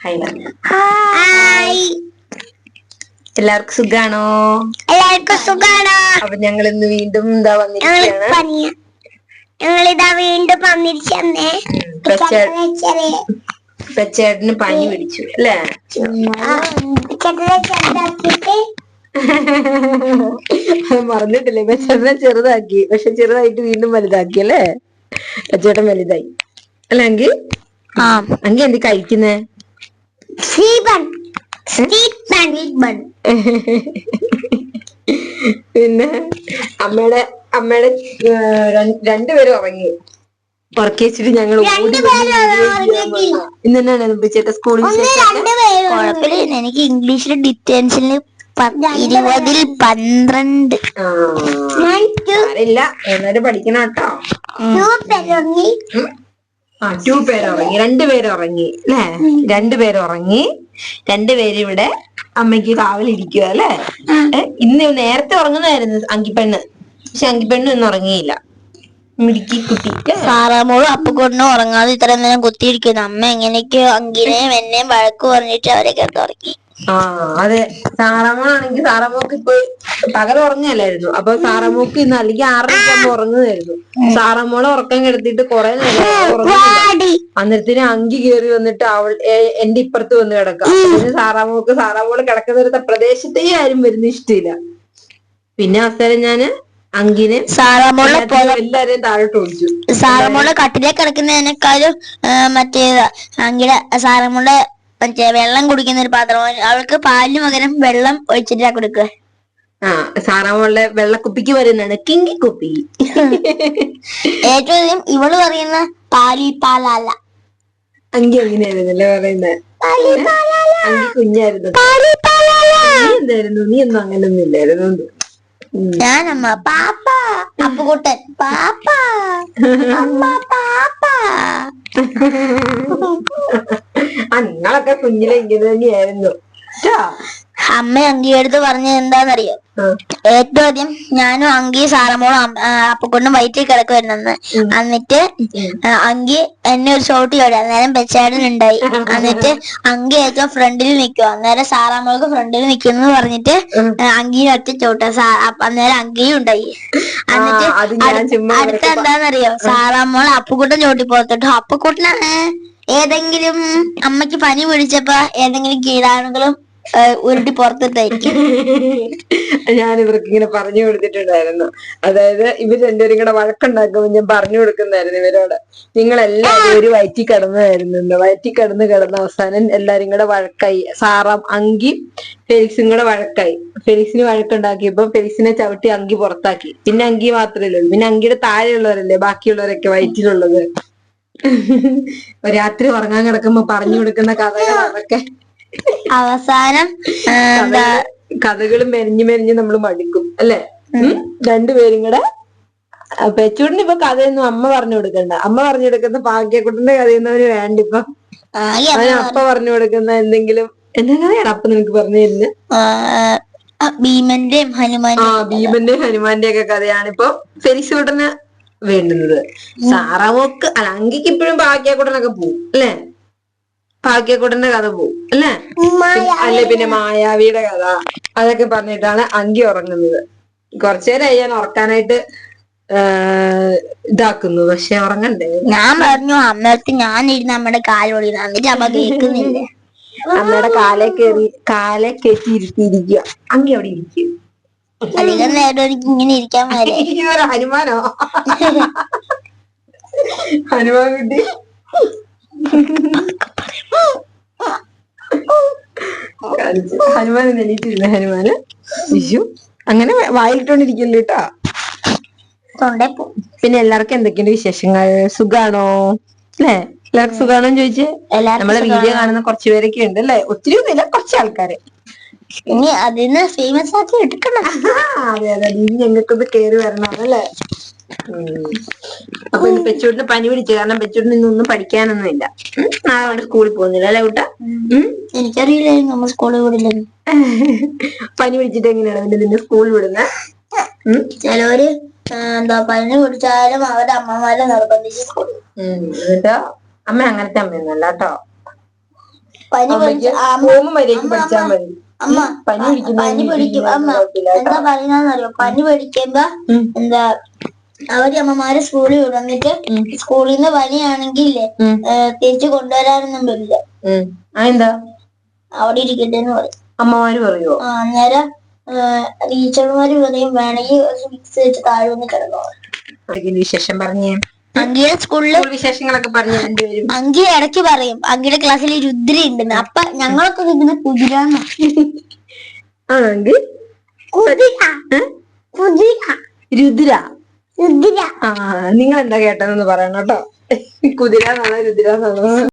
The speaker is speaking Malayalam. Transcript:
ഹായ് പറഞ്ഞു ഹായ് എല്ലാവർക്കും സുഖാണോ? എല്ലാവർക്കും സുഖാണോ. അപ്പൊ ഞങ്ങൾ ഇന്ന് വീണ്ടും എന്താ വന്നിരിക്കുകയാണ്. പനിയ ഞങ്ങളിതാ വീണ്ടും വന്നിരിച്ചേ പെച്ചേട്ടന് പനി പിടിച്ചു അല്ലേ? മറന്നിട്ടില്ലേ? പെച്ചേട്ടനെ ചെറുതാക്കി. പക്ഷെ ചെറുതായിട്ട് വീണ്ടും വലുതാക്കി അല്ലേ? പെച്ചേട്ടൻ വലുതായി. അല്ല അങ്കി ആ. അങ്കി എന്ത് കഴിക്കുന്നേ? സ്വീപൺ സ്വീപൺ പിന്നെ അമ്മയുടെ അമ്മയുടെ രണ്ടുപേരും ഉറങ്ങി. ഉറക്കി വെച്ചിട്ട് ഞങ്ങൾ ഇന്ന് തന്നെയാണ് ചേട്ടാ സ്കൂളിൽ കുഴപ്പമില്ല. എനിക്ക് ഇംഗ്ലീഷിൽ ഡിറ്റൻഷനിൽ ഇരുപതിൽ പന്ത്രണ്ട്. അറിയില്ല എന്നാലും പഠിക്കണം കേട്ടോ. ആ ടു പേര് ഉറങ്ങി. രണ്ടുപേരും ഉറങ്ങി അല്ലേ? രണ്ടുപേരും ഉറങ്ങി. രണ്ടുപേരും ഇവിടെ അമ്മയ്ക്ക് കാവലിരിക്കുക അല്ലേ? ഇന്ന് നേരത്തെ ഉറങ്ങുന്നതായിരുന്നു അങ്കിപ്പെണ്ണ്. പക്ഷെ അങ്കിപ്പെണ്ണ് ഇന്ന് ഉറങ്ങിയില്ല. മിടുക്കി കുട്ടി? സാറാമോളും അപ്പക്കൊണ്ടും ഉറങ്ങാതെ ഇത്ര നേരം കുത്തിയിരിക്കുന്നു. അമ്മ എങ്ങനെയൊക്കെയോ അങ്കിനെയും എന്നെയും വഴക്ക് പറഞ്ഞിട്ട് അവരെ കിടന്ന് ഉറങ്ങി ആ അതെ. സാറമ്മോളാണെങ്കിൽ സാറമ്മോക്ക് ഇപ്പൊ പകൽ ഉറങ്ങല്ലായിരുന്നു അപ്പൊ സാറമ്മോക്ക് ഇന്ന് അല്ലെങ്കിൽ ആറരയ്ക്കാകുമ്പോ ഉറങ്ങുമായിരുന്നു സാറമ്മോളെ ഉറക്കം കെടുത്തിട്ട് കുറെ നേരം ഉറങ്ങുന്നില്ല. അന്നേരത്തിന് അങ്കി കയറി വന്നിട്ട് അവൾ എന്റെ ഇപ്പുറത്ത് വന്ന് കിടക്കാം. പിന്നെ സാറാമോക്ക് കിടക്കുന്ന കിടക്കുന്നിടത്ത പ്രദേശത്തേ ആരും വരുന്ന ഇഷ്ടമില്ല പിന്നെ അവസരം ഞാൻ അങ്കിനെ സാറാമോളെ എല്ലാരെയും താഴോട്ട് ഓടിച്ചു സാറമോളെ കട്ടിലേ കിടക്കുന്നതിനേക്കാളും മറ്റേ അങ്കിടെ സാറമോളെ മറ്റേ വെള്ളം കുടിക്കുന്ന ഒരു പാത്രം. അവൾക്ക് പാലിന് പകരം വെള്ളം ഒഴിച്ചിട്ടാ കൊടുക്കുക. ആ സാറാമോളുടെ വെള്ളക്കുപ്പിക്ക് വരുന്നതാണ് കിങ്കി കുപ്പി ഏറ്റവും അധികം ഇവൾ പറയുന്ന പാലി പാലാല. അങ്കി അങ്ങനെയായിരുന്നല്ലേ പറയുന്നത് അങ്കി കുഞ്ഞായിരുന്നു. എന്തായിരുന്നു? നീ ഒന്നും അങ്ങനൊന്നും ഇല്ലായിരുന്നു. ഞാനമ്മ പാപ്പ. അപ്പുകുട്ടൻ പാപ്പ. അമ്മ പാപ്പ. ആ നിങ്ങളൊക്കെ കുഞ്ഞിലെ ഇങ്ങനെ തന്നെയായിരുന്നു. അമ്മ അങ്കിയെടുത്ത് പറഞ്ഞത് എന്താന്നറിയോ? ആ. ഏറ്റവും ആദ്യം ഞാനും അങ്കി സാറമ്മോളും അപ്പക്കൊണ്ടും വയറ്റിൽ കിടക്കുമായിരുന്നു എന്നിട്ട് അങ്കി എന്നെ ഒരു ഷോട്ട് ചോടി. അന്നേരം പെച്ചാടൻ ഉണ്ടായി. എന്നിട്ട് അങ്കി ഏറ്റവും ഫ്രണ്ടിൽ നിൽക്കുക അന്നേരം സാറാമോൾക്ക് ഫ്രണ്ടിൽ നിൽക്കുന്നു പറഞ്ഞിട്ട് അങ്കിയും ഒറ്റ ചോട്ട. അന്നേരം അങ്കിയും ഉണ്ടായി. എന്നിട്ട് അടുത്ത- എന്താന്നറിയോ സാറാമോൾ അപ്പുക്കുട്ടൻ ചോട്ടി പോകത്തോട്ടോ അപ്പുക്കുട്ടനാണ്. ഏതെങ്കിലും അമ്മയ്ക്ക് പനി പിടിച്ചപ്പോ ഏതെങ്കിലും കീടാണുകളും ഉരുട്ടി പുറത്തിട്ടായിരിക്കും ഞാൻ ഇവർക്ക് ഇങ്ങനെ പറഞ്ഞു കൊടുത്തിട്ടുണ്ടായിരുന്നു. അതായത് ഇവർ രണ്ടുപേരും കൂടെ വഴക്കുണ്ടാക്കുമ്പോൾ ഞാൻ പറഞ്ഞു കൊടുക്കുന്നതായിരുന്നു ഇവരോട്. നിങ്ങൾ എല്ലാവരും ഒരു വയറ്റി കിടന്നതായിരുന്നു വയറ്റി കിടന്ന് കിടന്ന അവസാനം എല്ലാരും കൂടെ വഴക്കായി. സാറാം അങ്കി ഫെലിക്സും കൂടെ വഴക്കായി. ഫെലിക്സിന് വഴക്കുണ്ടാക്കിയപ്പോ ഫെലിക്സിനെ ചവിട്ടി അങ്കി പുറത്താക്കി. പിന്നെ അങ്കി മാത്രമല്ലേ ഉള്ളൂ. പിന്നെ അങ്കിയുടെ താഴെയുള്ളവരല്ലേ ബാക്കിയുള്ളവരൊക്കെ വയറ്റിലുള്ളത്? രാത്രി ഉറങ്ങാൻ കിടക്കുമ്പോ പറഞ്ഞു കൊടുക്കുന്ന കഥകൾ അതൊക്കെ. അവസാനം കഥകളും കഥകൾ മെരിഞ്ഞു മെരിഞ്ഞ് നമ്മൾ മടുക്കും അല്ലെ? രണ്ടുപേരും കൂടെ. പെച്ചൂടിന് ഇപ്പൊ കഥയൊന്നും അമ്മ പറഞ്ഞു കൊടുക്കണ്ട. അമ്മ പറഞ്ഞു കൊടുക്കുന്ന ഭാഗ്യക്കുട്ടന്റെ കഥയൊന്നും അവന് വേണ്ട ഇപ്പൊ. ആകെ അവന് അപ്പ പറഞ്ഞു കൊടുക്കുന്ന എന്തെങ്കിലും എന്താ കഥയാണ് അപ്പൊ നിനക്ക് പറഞ്ഞു തരുന്നത് ആ, ആ, ഭീമന്റെയും ആ ഹനുമാന്റെയും ഭീമന്റെ ഹനുമാന്റെ ഒക്കെ കഥയാണ് ഇപ്പൊ ഫെലിക്സൂട്ടന് വേണ്ടുന്നത്. സാറാമോക്ക് അല്ല അങ്കിക്ക് ഇപ്പോഴും ഭാഗ്യക്കുട്ടനൊക്കെ പോവും അല്ലേ? ഭാഗ്യക്കുട്ടന്റെ കഥ പോവും അല്ലേ? അല്ലെ പിന്നെ മായാവിയുടെ കഥ. അതൊക്കെ പറഞ്ഞിട്ടാണ് അങ്കി ഉറങ്ങുന്നത്. കുറച്ചേരായി ഞാൻ ഉറക്കാനായിട്ട് ഇതാക്കുന്നു. പക്ഷെ ഉറങ്ങണ്ടേ? ഞാൻ പറഞ്ഞു അമ്മയടുത്ത് ഞാൻ ഇരുന്ന് അമ്മയുടെ കാലൊടി എന്നിട്ട് അമ്മ കേൾക്കുന്നില്ല. അമ്മയുടെ കാലേ കയറി കാലേ കയറ്റി ഇരുത്തിയിരിക്കുക അങ്കി അവിടെ ഇരിക്കും. അധികം നേരം എനിക്ക് ഇങ്ങനെ ഇരിക്കാൻ വരെ ഹനുമാനോ ഹനുമാൻ കുട്ടി. ഹനുമാൻ എണീറ്റിരുന്ന ഹനുമാന്. വിഷു. അങ്ങനെ വായിലിട്ടോണ്ടിരിക്കല്ലോ കേട്ടോ പിന്നെ എല്ലാവർക്കും എന്തൊക്കെയുണ്ട് വിശേഷങ്ങൾ? സുഖാണോ? അല്ലേ എല്ലാവർക്കും സുഖാണോ ചോദിച്ചേ? നമ്മളെ വീഡിയോ കാണുന്ന കുറച്ചു പേരൊക്കെ ഉണ്ട് അല്ലേ ഒത്തിരി ഒന്നുമില്ല കുറച്ച് ആൾക്കാര്. ഇനി അതിനെ ഫേമസ് ആക്കി എടുക്കണം. അതെ അതെ. ഇനി ഞങ്ങൾക്കൊന്ന് കേറി വരണം അല്ലേ. അപ്പൊ ഇന്ന് പെച്ചൂട്ടിന് പനി പിടിച്ചു കാരണം പെച്ചൂട്ടിന് ഇന്നൊന്നും പഠിക്കാനൊന്നും ഇല്ല. നാളെ അവിടെ സ്കൂളിൽ പോകുന്നില്ല അല്ലെ കുട്ട? എനിക്കറിയില്ല എനിക്കറിയില്ലായിരുന്നു നമ്മൾ സ്കൂളിൽ വിടില്ലെന്ന് പനി പിടിച്ചിട്ട് എങ്ങനെയാണ് പിന്നെ നിന്നെ സ്കൂളിൽ വിടുന്നത്. ചിലവര് എന്താ പനി പിടിച്ചാലും അവരുടെ അമ്മമാരെ നിർബന്ധിച്ച് സ്കൂളിൽ. എന്നിട്ടോ? അമ്മ അങ്ങനത്തെ അമ്മയൊന്നല്ല കേട്ടോ? പനി പിടിച്ച അമ്മ പഠിച്ചാൽ മതി. അമ്മ പനി പിടിക്കുന്ന പനി പിടിക്കും. അമ്മ എന്താ പറയുന്നറിയോ പനി പിടിക്കുമ്പോ. എന്താ അവർ അമ്മമാരെ സ്കൂളിൽ വിടും. എന്നിട്ട്. സ്കൂളിൽ നിന്ന് പനിയാണെങ്കിൽ. തിരിച്ചു കൊണ്ടുവരാനൊന്നും. ആ എന്താ അവിടെ ഇരിക്കട്ടെ എന്ന് പറയും. അമ്മമാര് പറയോ ആ, അന്നേരം ടീച്ചർമാര് പറയും വേണമെങ്കിൽ മിക്സ് വെച്ച് താഴെ വന്ന് കിടന്നോ. വിശേഷം പറഞ്ഞേ? അങ്കിയുടെ സ്കൂളിൽ വിശേഷങ്ങളൊക്കെ പറഞ്ഞു രണ്ടുപേരും അങ്കി ഇടയ്ക്ക് പറയും അങ്കിയുടെ ക്ലാസ്സിൽ രുദ്ര ഉണ്ടെന്ന്. അപ്പൊ ഞങ്ങളൊക്കെ കുതിരാന്ന് ആണെങ്കിൽ കുതിര. കുതിര. രുദ്ര. രുദ്ര. ആ നിങ്ങൾ എന്താ കേട്ടതെന്ന് പറയണം കേട്ടോ. കുതിര എന്നാണോ രുദ്ര എന്നാണോ.